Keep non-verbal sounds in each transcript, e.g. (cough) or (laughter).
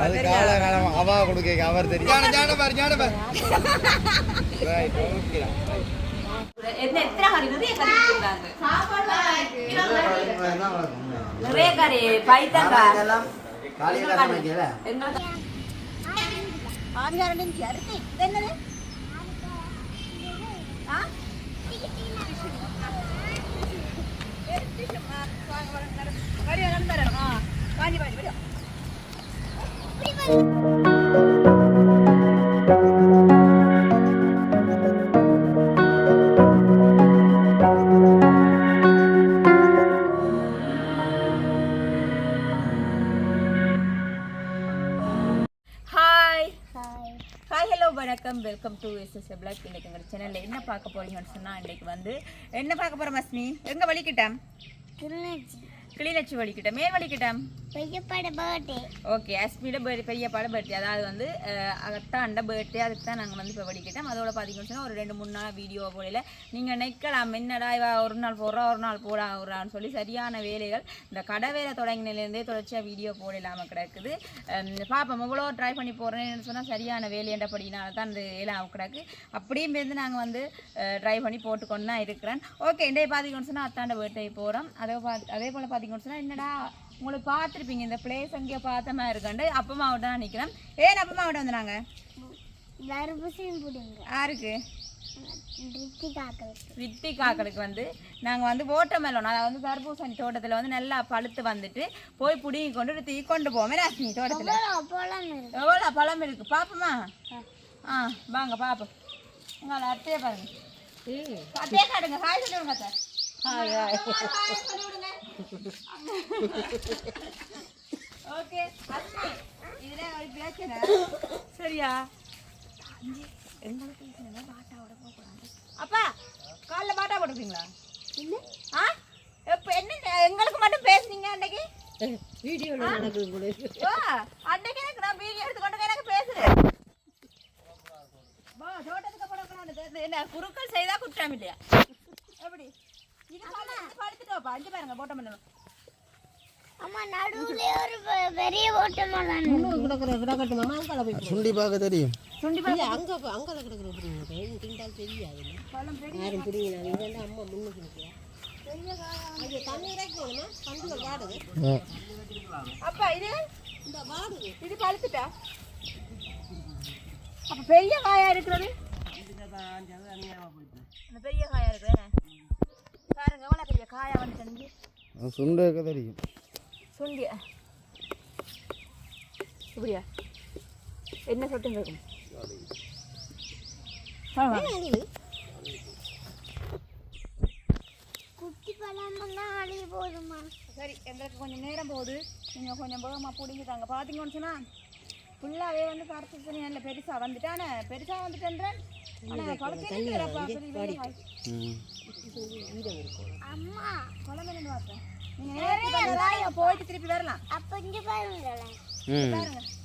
அது கால காலம் அவா கொடுக்க அவர் தெரியும். ஞான ஞான பாரு ஞான பாரு. ரைட் ஓகே என்ன எத்தனை கறி? நிறைய கறி வச்சிருந்தாங்க நிறைய கறி பைத்தங்கா எங்களுக்கு ஆவியாரன் அரிசி இது என்னது? ஆ வரி நடந்துறோம் ஆ வாங்கி வாங்கி பார்க்க போறீங்கன்னு சொன்னால் இன்னைக்கு வந்து என்ன பார்க்க போகிறோம் மஸ்மி எங்கே வலிக்கிட்டேன்? கிளிநொச்சி வலிக்கிட்டேன். மேல் வலிக்கிட்டேன். பெரியப்பாட பர்த்டே ஓகே அஸ்மியோட பர்த்டே பெரியப்பாட பர்த்டே அதாவது வந்து அத்தாண்ட பர்த்டே அதுக்கு தான் நாங்கள் வந்து இப்போ படிக்கிட்டோம் அதோட பார்த்தீங்கன்னு சொன்னால் ஒரு ரெண்டு மூணு நாள் வீடியோ போடல நீங்கள் நினைக்கலாம் என்னடா இவா ஒரு நாள் போடுறா ஒரு நாள் போடா விட்றான்னு சொல்லி சரியான வேலைகள். இந்த கடை வேலை தொடங்கினிலேருந்தே தொடர்ச்சியாக வீடியோ போடலாமல் கிடக்குது. அஹ், பாப்போம் எவ்வளோ ட்ரை பண்ணி போடுறேன்னு சொன்னால் சரியான வேலையண்டபடினால தான் இந்த வேலை கிடக்கு. அப்படியும் இருந்து நாங்கள் வந்து ட்ரை பண்ணி போட்டுக்கொண்டு தான் இருக்கிறேன். ஓகே இன்றைய பார்த்தீங்கன்னு சொன்னால் அத்தாண்ட பர்த்டே போகிறோம் அதே பா அதே போல் பார்த்தீங்கன்னு சொன்னால் என்னடா உங்களுக்கு பார்த்துருப்பீங்க இந்த பிளேஸ் அங்கேயே பார்த்த மாதிரி இருக்காண்டு அப்பமா விட்டு தான் நிற்கிறேன் ஏன் அப்பமா வந்துனாங்க? தர்பூசணி புடிங்க யாருக்கு? ரித்திகாக்களுக்கு. வந்து. நாங்கள் வந்து ஓட்டமெலோன் அதாவது வந்து தர்பூசணி தோட்டத்தில் வந்து நல்லா பழுத்து வந்துட்டு போய் பிடிங்கி கொண்டு தூக்கி கொண்டு போவோமே ராசினி தோட்டத்தில். எவ்வளோ பழம் இருக்கு? பாப்போமா? ஆ. வாங்க பாப்போம். உங்களை அத்தையே பாருங்க. அத்தையே காட்டுங்க ஹாய் சொல்லுங்க அத்தை. ஹாய் ஹாய் ஓகே இதுல ஒரு பிரச்சனை சரியா? அப்பா காலைல பாட்டா போட்டுருக்கீங்களா இல்ல ஆ? இப்போ என்ன எங்களுக்கு மட்டும் பேசுனீங்க அன்னைக்கு? ஓ, அன்னைக்கு எனக்கு நான் வீடியோ எடுத்துக்கொண்டு எனக்கு பேசுறேன் தோட்டத்துக்கு என்ன குறுக்கள் செய்தா குற்றம் இல்லையா? எப்படி? பெரிய சுண்டி பார்க்க தெரியும் சுண்டி இல்லை அங்கே அங்கே கிடக்குற திண்டால் தெரியாது யாரும் பிடிங்க இங்கே அம்மா முன்னுக்கு நிற்கிறேன் அப்பா இது இது பழுத்துட்டா அப்ப பெரிய காயா இருக்கிறது அந்த பெரிய காயா இருக்கிறேன் பாருங்க எவ்வளோ பெரிய காயா வந்து சுண்டு இருக்க தெரியும் சுண்டிய இப்படியா? என்ன சொட்டு இருக்கும் குட்டி பழமெல்லாம் அழிய போதுமா சரி எங்களுக்கு கொஞ்சம் நேரம் போகுது. நீங்கள் கொஞ்சம் வேகமாக பிடிங்கிட்டாங்க பார்த்தீங்கன்னு சொன்னால் ஃபுல்லாகவே வந்து பறிச்சு நல்ல பெருசாக வந்துட்டானே? பெருசாக வந்துட்டேன்றேன். போயிட்டு திருப்பி வரலாம். அப்ப இங்க பாருங்க.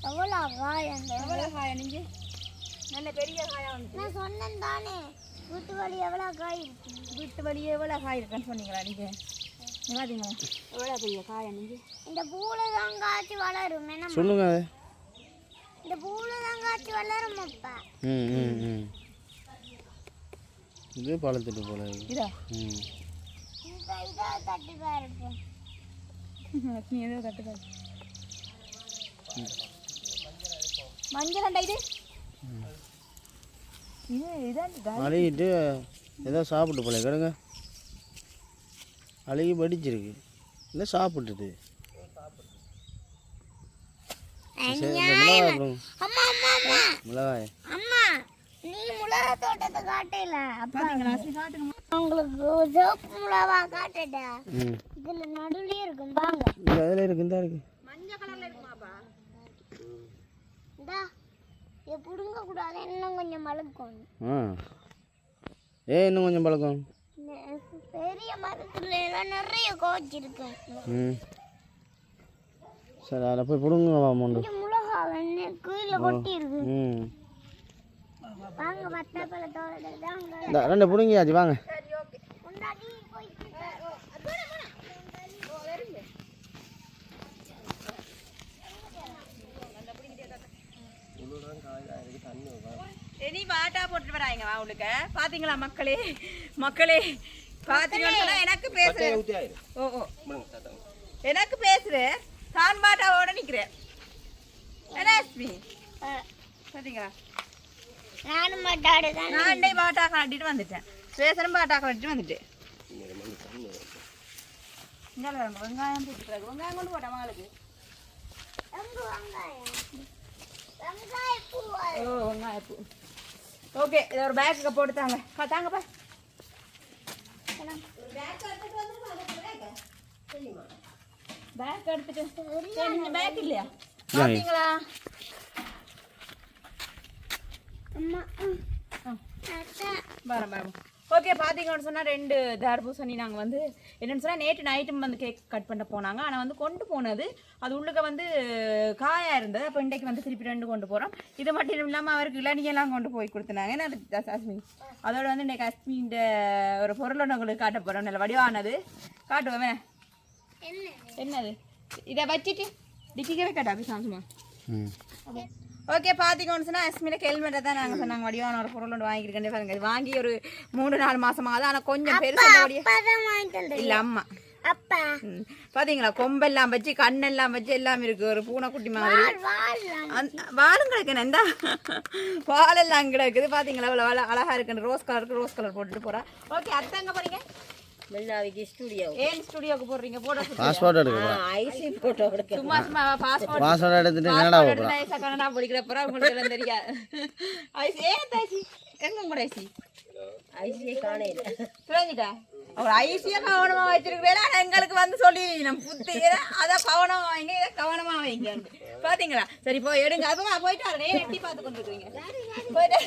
எவ்வளோ காய் அந்த எவ்வளோ காயா நீங்க? நல்ல பெரிய காயா வந்து. நான் சொன்னேன் தானே வீட்டு வழி எவ்வளோ காய் இருக்கு வீட்டு வழியே எவ்வளோ காய் இருக்குன்னு சொன்னீங்களா நீங்கள் பார்த்தீங்களா எவ்வளோ பெரிய இந்த பூல தான் காய்ச்சி வளரும் என்ன சொல்லுங்க. இந்த பூல தான் காய்ச்சி வளரும் அப்பா ம் ம் ம். இது பழத்துட்டு போல. இதா. ம். இதை தட்டி ஏதோ கட்டுக்காது மஞ்சள் அண்டா இது? இது இதான் அழுகிட்டு ஏதோ சாப்பிட்டு போல கிடங்க அழுகி படிச்சிருக்கு இல்லை சாப்பிட்டுது? மிளகாய் மிளகாய். அம்மா. நீ மிளகா தோட்டத்தை காட்டல. அப்பா. காட்டுங்க. உங்களுக்கு சிவப்பு மிளகா காட்டுடா. இதுல நடுவுலயே இருக்கும். பாங்க இந்த அதில் இருக்கு இந்த இருக்கு. மஞ்சள் கலர்ல இருக்குமாப்பா? இந்தா. இதை பிடுங்க கூடாது இன்னும் கொஞ்சம் மழுக்கும். ஆ. ஏ இன்னும் கொஞ்சம் பழக்கம். பெரிய மரத்துல எல்லாம் நிறைய கோச்சி இருக்கு. ம். சரி அதில் போய் பிடுங்க மிளகா கீழே கொட்டி இருக்கு இந்த ரெண்டு பிடுங்கியாச்சு வாங்க. நீ வாட்டா போட்டுட்டு வராங்க வா உனக்கு. பாத்தீங்களா மக்களே? மக்களே பாத்தீங்கன்னா எனக்கு பேசுறேன் ஓ எனக்கு பேசுறேன் தான் பாட்டாவோட நிக்கிறேன் என்ன சரிங்களா நானும் மட்டாடு தான். நான் அண்டை பாட்டா கட்டிட்டு வந்துட்டேன். பேசுறேன் பாட்டா கட்டிட்டு வந்துட்டேன் இங்க வெங்காயம் போட்டுக்கிறாங்க வெங்காயம் கொண்டு போட்டா மகளுக்கு ஓ வெங்காயப்பூ ஓகே இதை ஒரு பேக்குக்கு போட்டு தாங்க. தாங்கப்பா பேக் எடுத்துட்டு பேக் இல்லையா? வரேன் வரேன் ஓகே பார்த்தீங்கன்னு சொன்னால் ரெண்டு தர்பூசணி நாங்கள் வந்து என்னென்னு சொன்னால் நேற்று நைட்டும் வந்து கேக் கட் பண்ண போனாங்க. ஆனால் வந்து கொண்டு போனது அது உள்ளுக்க வந்து காயாக இருந்தது. அப்போ இன்றைக்கு வந்து திருப்பி ரெண்டு கொண்டு போகிறோம் இது மட்டும் இல்லாமல் அவருக்கு இளநியெல்லாம் கொண்டு போய் கொடுத்துனாங்க. என்ன அது அஸ்மி அதோட வந்து இன்றைக்கு அஸ்மின்ற ஒரு பொருளை உங்களுக்கு காட்ட போகிறோம் நல்ல வடிவானது. காட்டுவோமே. என்ன என்னது? இதை வச்சுட்டு டிக்கிக்கவே காட்டா அப்படி சாம்சுமா ஓகே பார்த்தீங்கன்னு அஸ்மில ஹெல்மெட்டை தான் நாங்கள் சொன்னாங்க. வடிவான ஒரு பொருள் ஒன்று வாங்கியிருக்கேன் பாருங்க வாங்கி ஒரு மூணு நாலு மாசமாகுது. ஆனால் கொஞ்சம் பெருசு வடியா அப்பா தான் வாங்கிட்டு வந்தது. இல்லை அம்மா. அப்பா. பாத்தீங்களா? கொம்பெல்லாம் வச்சு கண்ணெல்லாம் வச்சு எல்லாம் இருக்கு. ஒரு பூனைக்குட்டி மாதிரி. வாலும் கிடக்குன்னு இந்த. வாலெல்லாம் கிடக்குது. பாத்தீங்களா? இவ்வளோ அழ- அழகா இருக்கு ரோஸ் கலருக்கு ரோஸ் கலர் போட்டுட்டு போறா. ஓகே அத்தை எங்க போறீங்க? மெல்லாவிக்கு ஸ்டூடியோ ஏன் ஸ்டுடியோக்கு போடுறீங்க? போட பாஸ்போர்ட் எடுக்க ஐசி போட்டோ எடுக்க சும்மா சும்மா பாஸ்போர்ட் பாஸ்போர்ட் எடுத்துட்டு என்னடா போகிறோம் கனடா படிக்கிறப்ப உங்களுக்கு எல்லாம் தெரியாது. ஐசி ஏன் ஐசி எங்க உங்களோட ஐசி ஐசியே காணையில புரிஞ்சுட்டா அவர் ஐசியா கவனமா வச்சிருக்கிறேன் ஆனா எங்களுக்கு வந்து சொல்லி நம்ம புத்தி அத கவனமா வைங்க இதை கவனமா வைங்க. பாத்தீங்களா? சரி போய் எடுங்க. அப்ப போயிட்டு வரேன். ஏன் எட்டி பார்த்து கொண்டு இருக்கீங்க போயிட்டு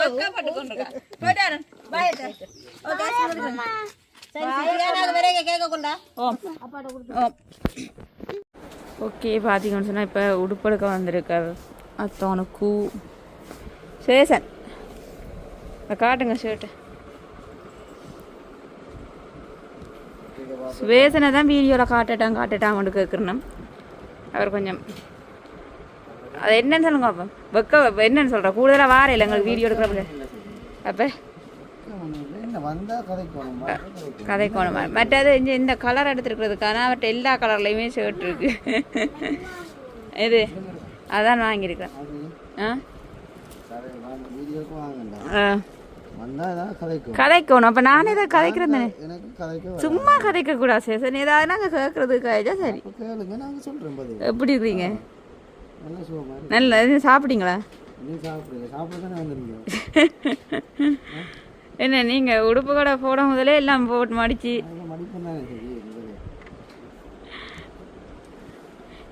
வெக்கப்பட்டு கொண்டு இருக்கா போயிட்டு. வரேன் பாய் ஓகே ஓகே பார்த்தீங்கன்னு சொன்னால் இப்போ உடுப்படுக்க வந்திருக்கார் அத்தவனுக்கு சேசன் இதை காட்டுங்க ஷர்ட்டு சுவேசனை தான் வீடியோவில் காட்டட்டான் காட்டட்டான் கொண்டு கேட்குறேன் அவர் கொஞ்சம் அது என்னன்னு சொல்லுங்க அப்போ. வெக்க என்னன்னு சொல்கிற கூடுதலாக வார இல்லை எங்களுக்கு வீடியோ எடுக்கிறப்ப. அப்போ. கதை கோணமா மற்றது இந்த இந்த கலர் எடுத்துருக்கிறதுக்கான அவர்கிட்ட எல்லா கலர்லையுமே ஷர்ட் இருக்கு. இது அதான் வாங்கியிருக்கேன் ஆ? கதைக்கணும். அப்போ நானே தான்? கதைக்கிறேன் சும்மா கதைக்க கூடாது சேசன் ஏதாவது நாங்கள் கேட்கறதுக்கு ஆயிடுச்சா சரி. எப்படி இருக்கீங்க? நல்ல சாப்பிட்டீங்களா? (laughs) என்ன நீங்கள் உடுப்பு கடை போட முதலே எல்லாம் போட்டு மடிச்சு.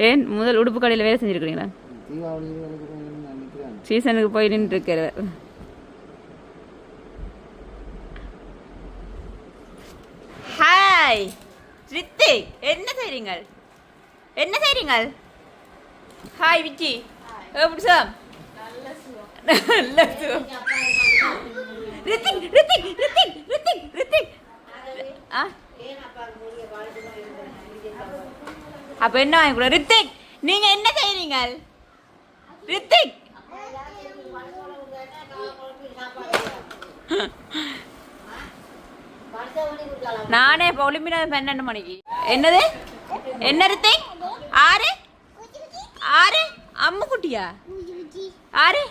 ஏன் முதல் உடுப்பு கடையில் வேலை செஞ்சுருக்கிறீங்களா? சீசனுக்கு போய் நின்று இருக்கிற ஹாய் ரித்திக் என்ன செய்றீங்க என்ன செய்றீங்க ஹாய் விச்சி எப்படி சார் நல்ல சுகம். (laughs) ரித்திக் ரித்திக் ரித்திக் ரித்திக் ரித்திக். ஆ? அப்ப என்ன வாங்கி ரித்திக் நீங்க என்ன செய்றீங்க ரித்திக். நானே இப்போ ஒளிம்பினது பன்னெண்டு மணிக்கு? என்னது? என்ன ரித்திக்? ஆறு? ஆறு? அம்மு குட்டியா ஆறு?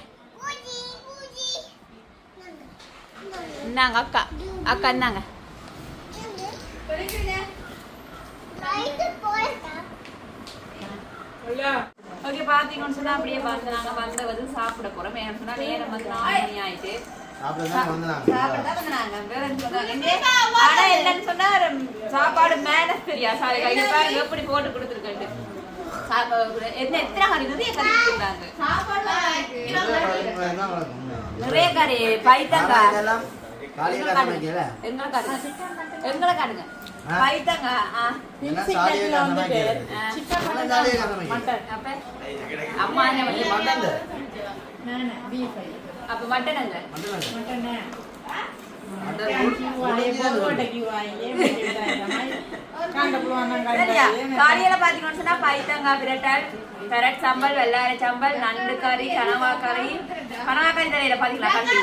இந்தாங்க அக்கா அக்கா இந்தாங்க ஓகே பாத்தீங்கன்னு சொன்னா அப்படியே பார்த்து நாங்க வந்த வந்து சாப்பிட போறோம் ஏன்னு சொன்னா நேரம் வந்து நாலு மணி ஆயிட்டு சாப்பிட சாப்பிட சாப்பாடு மேல சரியா சாரி பாருங்க எப்படி போட்டு கொடுத்துருக்கேன் என்ன எத்தனை கறி கறி கொடுத்துருக்காங்க நிறைய கறி பைத்தங்கா காலையில் கதை வைக்கல எங்களை காட்டுங்க. எங்களை காட்டுங்க. அப்ப? மட்டன் காலையில பாத்தீங்கன்னு சொன்னா பைத்தங்காய் பிரட்டல் பெரட் சம்பல் வெள்ளாரை சம்பல் நண்டு கறி கனவா கறி கனவா கறி தெரியல பாத்தீங்களா கட்டி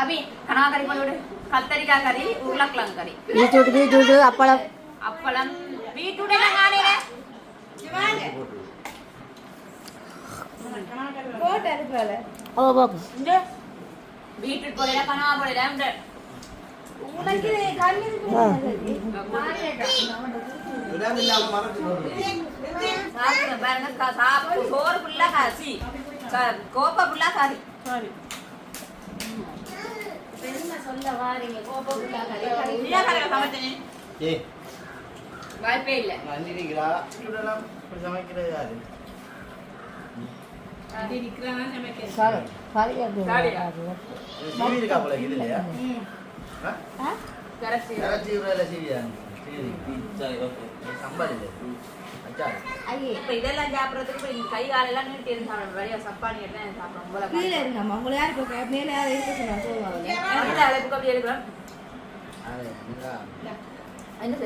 அபி கனவா கறி போட்டு கத்தரிக்காய் கறி உருளைக்கிழங்கு கறி. பீட்ரூட் பீட்ரூட் அப்பளம். அப்பளம். பீட்ரூட் எல்லாம் காணையில போட்டு இந்த. பீட்ரூட் போடல கனவா போடல உனக்கு கண்ணு சாப்பிடுங்க பாருங்க சாப்பிடு சோறு ஃபுல்லா காசி. கோப்பை ஃபுல்லா காரி என்ன சொல்ல வாரீங்க கோப்பை ஃபுல்லா காரி கறி நீயா கறி சமைச்சனே ஏ வாய்ப்பே இல்ல. சமைக்கிறது யாரு? இதெல்லாம் சாப்பிடுறதுக்கு கை காலெல்லாம் நீட்டி இருந்து சாப்பிடணும் வெளியே சப்பானி எல்லாம் சாப்பிடணும் கீழே இருங்கம்மா. உங்களை யார் இப்போ மேலே யார் இருக்க சொல்லுவாங்க அளவுக்கு அப்படி. என்ன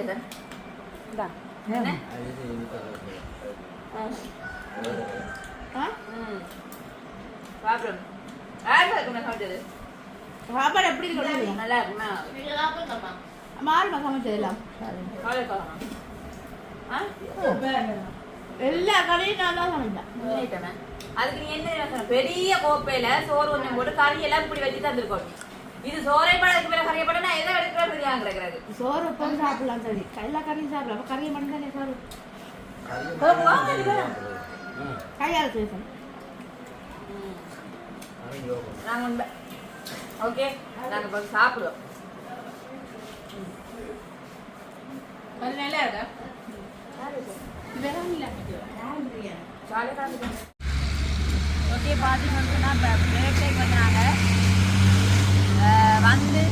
இந்தா. என்ன? அது இது இது தரது. ஆ ம் சாப்பிடணும் யார் இருக்குமே சமைச்சது சாப்பாடு எப்படி இருக்கு நல்லா இருக்குமா? மாறுமா சமைச்சது எல்லாம் காலை காலம் ஆ? எல்லா கடையும் நான் தான் சமைச்சேன்? அதுக்கு நீ என்ன? பெரிய கோப்பையில சோறு கொஞ்சம் போட்டு கறி எல்லாம் இப்படி வச்சு தந்துருக்கோம். இது சோறை படத்துக்கு மேல கறியை போட நான் எதை எடுக்கிறேன் தெரியாம கிடக்குறது? சோறு உட்காந்து சாப்பிடலாம் சரி. எல்லா கறியும் சாப்பிடலாம். அப்போ கறியை மட்டும் தானே சோறு? கறியும். கையால் செய்யணும் கறி யோகம். நாங்க உண்மை ஓகே நாங்கள் இப்போ சாப்பிடுவோம் கொஞ்சம் நல்லா இருக்கா ஓகே பார்த்தீங்கன்னா இப்போ பிரேக் வந்தாங்க வந்து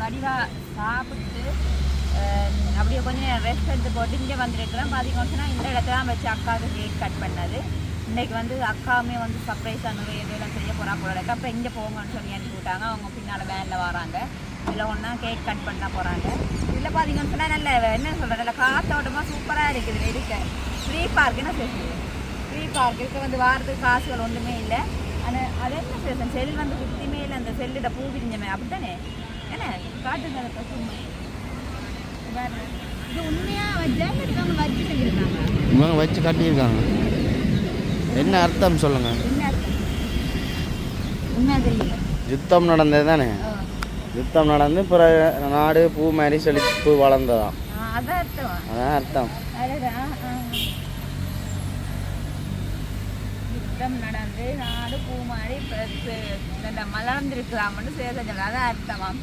வடிவா சாப்பிட்டு அப்படியே கொஞ்சம் நேரம் ரெஸ்ட் எடுத்து போட்டு இங்கே வந்துருக்கிறேன். பார்த்தீங்கன்னா இந்த இடத்துல தான் வச்சு அக்காவுக்கு கேக் கட் பண்ணது. இன்றைக்கி வந்து அக்காவுமே வந்து சர்ப்ரைஸ் அந்த மாதிரி எதுவும் செய்ய போகிறா போல அப்போ இங்கே போங்கன்னு சொல்லி அனுப்பி விட்டாங்க அவங்க பின்னால் வேனில் வராங்க. இதில் ஒன்றா கேக் கட் பண்ண போகிறாங்க இதில் பார்த்தீங்கன்னு சொன்னால் நல்ல என்ன சொல்கிறது நல்ல காத்தோட்டமாக சூப்பராக இருக்குது இதுல இருக்க. ஃப்ரீ பார்க்குன்னு என்ன ஃப்ரீ பார்க் இருக்க. வந்து வாரத்துக்கு காசுகள் ஒன்றுமே இல்லை. ஆனால் அது என்ன செல் வந்து குத்தியுமே இல்லை. அந்த செல்லிட பூ விரிஞ்சமே. அப்படித்தானே? என்ன? காட்டுங்க அதை சும்மா பாரு. இது உண்மையாக வச்சா இல்லை இவங்க வச்சு கட்டியிருக்காங்க. என்ன அர்த்தம் சொல்லுங்க. யுத்தம் நடந்தது தானே. யுத்தம் நடந்து பிறகு நாடு பூ மாதிரி செழிப்பு வளர்ந்ததாம். அதான் அர்த்தம். யுத்தம் நடந்து நாடு பூ மாதிரி மலர்ந்திருக்கலாம்னு செஞ்சாங்க அதான் அர்த்தமாம்.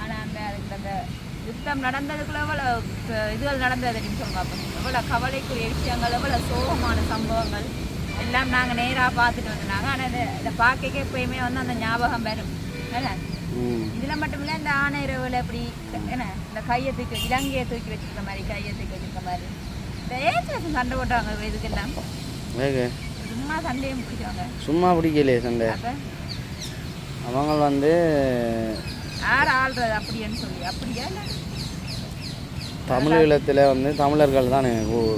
ஆனால் அந்த அதுக்கு அந்த யுத்தம் நடந்ததுக்குள்ள எவ்வளோ இதுகள் நடந்தது அப்படின்னு சொல்லுங்க அப்போ எவ்வளோ கவலைக்குரிய விஷயங்கள் எவ்வளோ சோகமான சம்பவங்கள் எல்லாம் நாங்கள் நேராக பார்த்துட்டு வந்தாங்க ஆனால் இதை இதை பார்க்க எப்பயுமே வந்து அந்த ஞாபகம் வரும். என்ன இதுல மட்டும் இல்ல இந்த ஆனை இரவுல இப்படி என்ன இந்த கையை தூக்கி இலங்கையை தூக்கி வச்சிருக்க மாதிரி கையை தூக்கி வச்சிருக்க மாதிரி. இந்த ஏச்சு சண்டை போட்டாங்க இதுக்கெல்லாம். சும்மா சண்டையும் பிடிச்சவங்க சும்மா பிடிக்கலையே சண்டை. அவங்க வந்து யார் ஆள்றது அப்படின்னு சொல்லி அப்படியா இல்ல? தமிழீழத்தில் வந்து தமிழர்கள் தானே.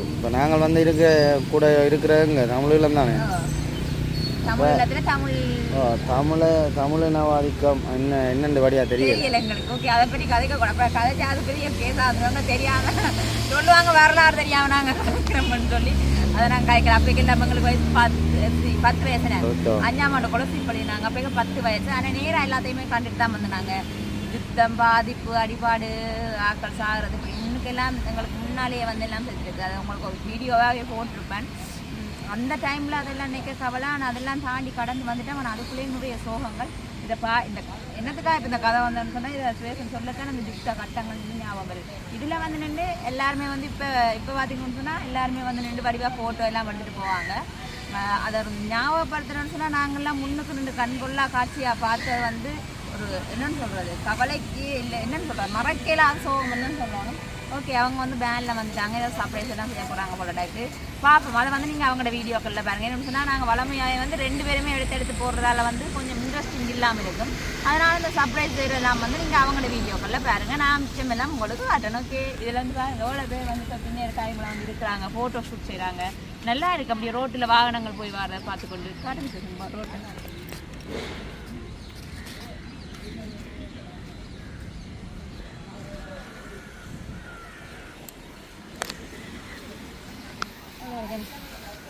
இப்போ நாங்கள் வந்து இருக்க கூட இருக்கிறவங்க தமிழீழம் தானே. தமிழ் தமிழ தமிழினவாதிக்கம் என்ன என்னென்று வழியா தெரியல தெரியல எங்களுக்கு. ஓகே அதை பற்றி கதைக்க கூட கதைச்சு அது பெரிய ஆகுறவங்க தெரியாம சொல்லுவாங்க வரலாறு தெரியாம நாங்க கதைக்கிறோம்னு சொல்லி. அதை நாங்கள் நம்ம எங்களுக்கு வயசு பத்து ஓகே. அஞ்சாம் ஆண்டு கொலசி பண்ணினாங்க அப்போ பத்து வயசு. ஆனால் நேராக எல்லாத்தையுமே கண்டுட்டு தான் வந்தாங்க யுத்தம் பாதிப்பு அடிபாடு ஆக்கள் சாகிறது இன்னுக்கெல்லாம் எங்களுக்கு முன்னாலேயே வந்து எல்லாம் செஞ்சுருக்கு. அது உங்களுக்கு ஒரு வீடியோவாகவே போட்டிருப்பேன். அந்த டைமில் அதெல்லாம் நிற்க கவலை. ஆனால் அதெல்லாம் தாண்டி கடந்து வந்துட்டேன். ஆனால் அதுக்குள்ளேயே நிறைய சோகங்கள். இதை பா இந்த என்னத்துக்காக இப்போ இந்த கதை வந்தேன்னு சொன்னால் இதை சுவேசன் சொல்லத்தான் அந்த யுத்த கட்டங்கள் வந்து ஞாபகம் வருது. இதில் வந்து நின்று எல்லாருமே வந்து இப்போ இப்போ பார்த்தீங்கன்னு சொன்னால் எல்லாருமே வந்து நின்று வடிவாக ஃபோட்டோ எல்லாம் வந்துட்டு போவாங்க. அதை ஒரு ஞாபகப்படுத்தணும்னு சொன்னால் நாங்கள்லாம் முன்னுக்கு நின்று கண்கொள்ளா காட்சியாக பார்த்தது வந்து ஒரு என்னென்னு சொல்கிறது கவலைக்கு இல்லை என்னென்னு சொல்கிறது மறக்கலாத சோகம் என்னன்னு சொல்லணும். ஓகே அவங்க வந்து பேனில் வந்துட்டாங்க. ஏதோ சர்ப்ரைஸ் எல்லாம் செய்ய போகிறாங்க போல டைக்கு பார்ப்போம். அதை வந்து நீங்கள் அவங்களோட வீடியோக்களில் பாருங்கள் என்னன்னு சொன்னால் நாங்கள் வளமையாக வந்து ரெண்டு பேருமே எடுத்து எடுத்து போடுறதால வந்து கொஞ்சம் இன்ட்ரெஸ்டிங் இல்லாமல் இருக்கும். அதனால் இந்த சர்ப்ரைஸ் எல்லாம் வந்து நீங்கள் அவங்களோட வீடியோக்களில் பாருங்கள் நான் மிச்சம் எல்லாம் உங்களுக்கு காட்டணும். ஓகே இதில் வந்து பாருங்கள் எவ்வளோ பேர் வந்து பின்னாடி காய்களை வந்து இருக்கிறாங்க. ஃபோட்டோ ஷூட் செய்கிறாங்க நல்லா இருக்கு. அப்படியே ரோட்டில் வாகனங்கள் போய் வர பார்த்துக்கொண்டு காட்டுங்க ரோட்டில்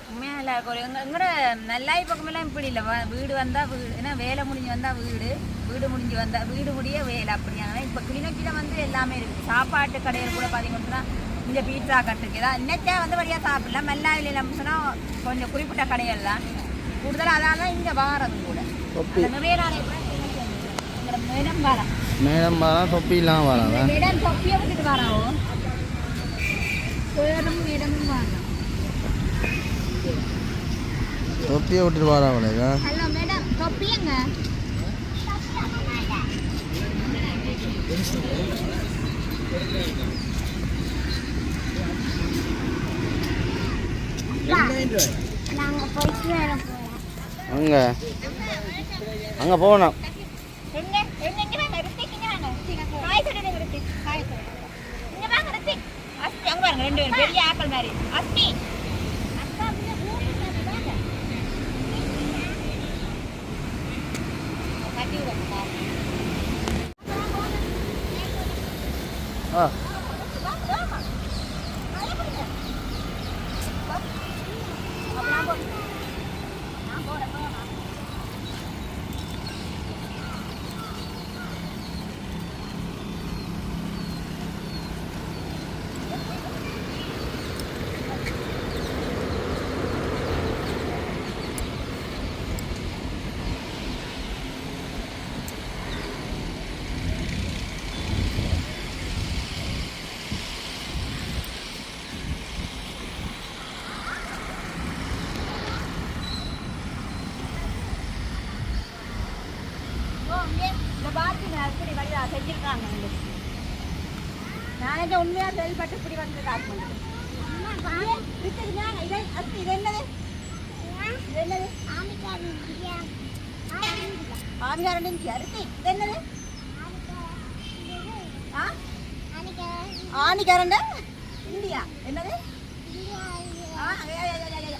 உண்மையாக நல்லா இருக்கும் நல்லாய் பக்கமெல்லாம் இப்படி இல்லை. வ- வீடு வந்தால் வீடு ஏன்னா வேலை முடிஞ்சு வந்தால் வீடு. வீடு முடிஞ்சு வந்தால் வீடு முடிய வேலை அப்படியாங்க இப்போ கிளிநொச்சியில் வந்து எல்லாமே இருக்குது சாப்பாட்டு கடையில் கூட பார்த்தீங்கன்னா இந்த பீட்சா கட்டுக்கு. தான் இன்னச்சா வந்து வழியாக சாப்பிடலாம் மெல்லாயில் நம்ம சொன்னால் கொஞ்சம் குறிப்பிட்ட கடைகள் தான் கூடுதலாக அதான் தான் இங்கே வாரதும் கூட. மேடம் வாரம் மேடம் வரலாம் தொப்பி இல்லாமல் வராதா? மேடம் தொப்பியை விட்டுட்டு வராவோ பேரும் மேடமும் வாரம் தொப்பியை விட்டுட்டு வராங்களேக்கா ஹலோ மேடம் தொப்பியங்க நாங்க போயிட்டு வர போறோம் அங்கே அங்கே போகணும் எங்க எங்க இங்க வாங்க ரித்திக் இங்க வாங்க ஹாய் சொல்லுங்க ரித்திக் ஹாய் சொல்லுங்க இங்க வாங்க ரித்திக் அஸ்தி அங்க பாருங்க ரெண்டு பேரும் பெரிய ஆக்கள் மாதிரி விடுங்க ஆ இந்த பாத்தீங்க எப்படி வழியா செஞ்சிருக்காங்க வந்து. உண்மையா செயல்பட்டு இப்படி வந்து காசு பண்ணுறேன் இது என்னது? என்னது? ஆமிகாரன் அரிசி. இது என்னது? ஆ? ஆணிக்காரன் இந்தியா. என்னது.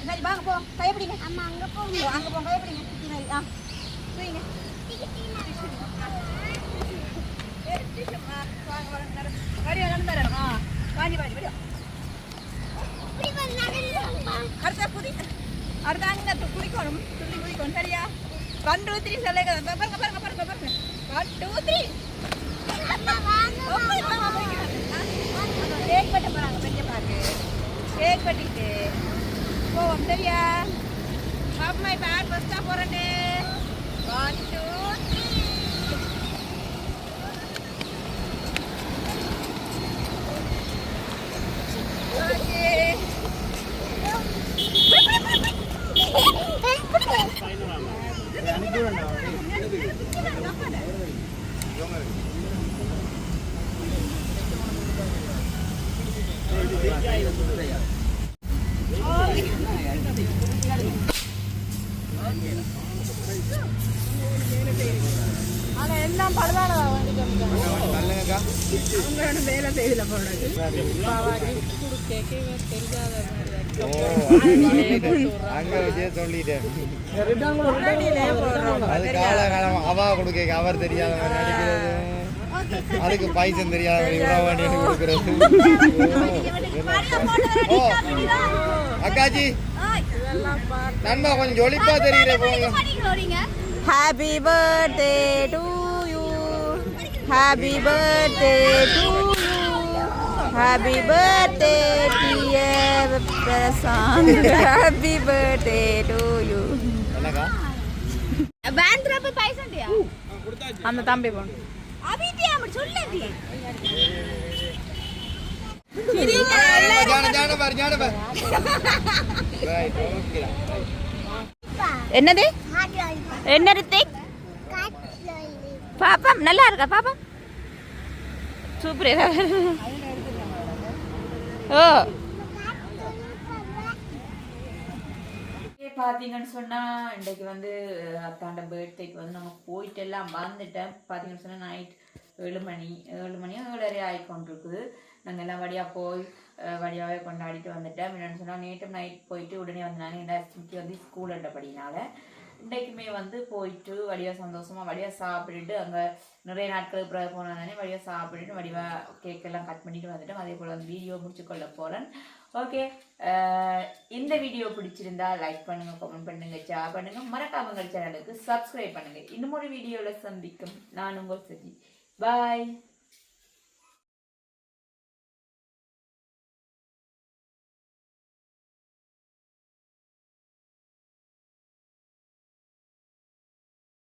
சரி வாங்க போ. கைப்பிடிங்க அம்மா அங்க போ. போ, அங்க போ கைப்பிடிங்க ஆ தூயிங்க வடிவா நடந்து தரணும் ஆ வாங்கி வாங்கி வடிவா இப்படி வந்து நடந்துருப்பா அடுத்த புதி அடுத்த அங்கே குளிக்கணும் துள்ளி குளிக்கணும் சரியா ஒன் டூ த்ரீ சொல்ல பாருங்க பாருங்க பாருங்க பாருங்க ஒன் டூ த்ரீ கேக் வெட்ட போகிறாங்க பெரிய பாக்கு கேக் வெட்டிட்டு போவோம் சரியா பாப்பமா இப்போ யார் ஃபஸ்ட்டாக போகிறேன்னு ஒன் டூ த்ரீ ஓகே ஆனால் எல்லாம் பழுதானதா வேலை செய்யல போனது ஓ அங்க வச்சே சொல்லிட்டேன் அது காலகாலம் அவா கொடுக்க அவர் தெரியாத மாதிரி நடிக்கிறது அதுக்கு பைசன் தெரியாத மாதிரி விட கொடுக்கறது ஓ அக்காச்சி நண்பா கொஞ்சம் ஜொலிப்பா தெரியுற போங்க happy birthday to you happy birthday to you happy birthday dear Prashanth happy birthday to you என்னக்கா பேங்க்ல போய் பைசா அந்த தம்பி போன அபிதியா அப்படி சொல்லி ஜான ஜான பாரு ஜான பாரு ரைட் ஓகே என்னது ஹாட் லாலிபாப் என்ன ரித்திக் காட் லாலிபாப் பாப்பா நல்லா இருக்கா பாப்பா சூப்பர் ஓ பார்த்தீங்கன்னு சொன்னால் இன்றைக்கு வந்து அஹ், அத்தாண்ட பர்த்டேக்கு வந்து நம்ம போயிட்டு எல்லாம் வந்துட்டேன். பார்த்தீங்கன்னு சொன்னால் நைட் ஏழு மணி ஏழு மணி ஏழரை ஆகிக்கொண்டிருக்குது நாங்கள் எல்லாம் வழியாக போய் வழியாகவே வழியாவே கொண்டாடிட்டு வந்துட்டேன் என்னென்னு சொன்னால் நேற்று நைட் போயிட்டு உடனே வந்தாங்க ரெண்டாயிரத்தி வந்து ஸ்கூல் என்றபடினால இன்றைக்குமே வந்து போயிட்டு வழியாக சந்தோஷமாக வழியாக சாப்பிட்டுட்டு அங்கே நிறைய நாட்களுக்கு பிறகு போனதானே வழியாக சாப்பிட்டுட்டு வடிவாக கேக்கெல்லாம் கட் பண்ணிட்டு வந்துட்டோம். அதே போல் வந்து வீடியோ முடிச்சுக்கொள்ள போகிறேன் ஓகே இந்த வீடியோ பிடிச்சிருந்தா லைக் பண்ணுங்க கமெண்ட் பண்ணுங்க ஷேர் பண்ணுங்க. மறக்காமங்கள் சேனலுக்கு சப்ஸ்கிரைப் பண்ணுங்க. இன்னும் ஒரு வீடியோவில் சந்திக்கும். நான் உங்கள் சதி பாய்